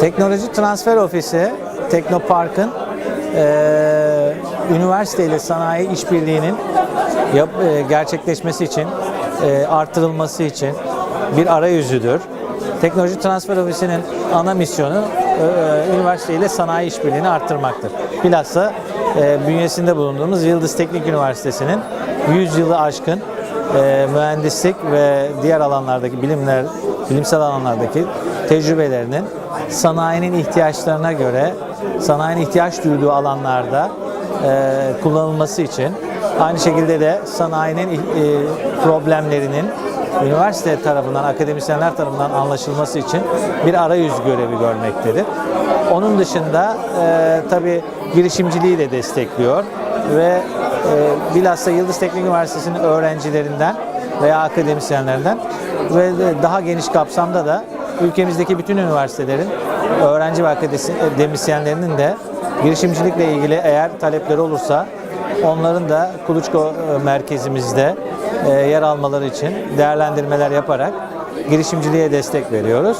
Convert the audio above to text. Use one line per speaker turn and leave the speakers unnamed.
Teknoloji Transfer Ofisi, Teknopark'ın eee üniversite ile sanayi işbirliğinin yap, eee, gerçekleşmesi için, eee, artırılması için bir arayüzüdür. Teknoloji Transfer Ofisi'nin ana misyonu üniversite ile sanayi işbirliğini arttırmaktır. Bilhassa eee, bünyesinde bulunduğumuz Yıldız Teknik Üniversitesi'nin 100 yılı aşkın eee, mühendislik ve diğer alanlardaki bilimler, bilimsel alanlardaki tecrübelerinin sanayinin ihtiyaçlarına göre sanayinin ihtiyaç duyduğu alanlarda e, kullanılması için aynı şekilde de sanayinin e, problemlerinin üniversite tarafından, akademisyenler tarafından anlaşılması için bir arayüz görevi görmektedir. Onun dışında e, tabii girişimciliği de destekliyor ve e, bilhassa Yıldız Teknik Üniversitesi'nin öğrencilerinden veya akademisyenlerinden ve daha geniş kapsamda da ülkemizdeki bütün üniversitelerin öğrenci ve akademisyenlerinin de girişimcilikle ilgili eğer talepleri olursa onların da Kuluçko e, merkezimizde e, yer almaları için değerlendirmeler yaparak girişimciliğe destek veriyoruz.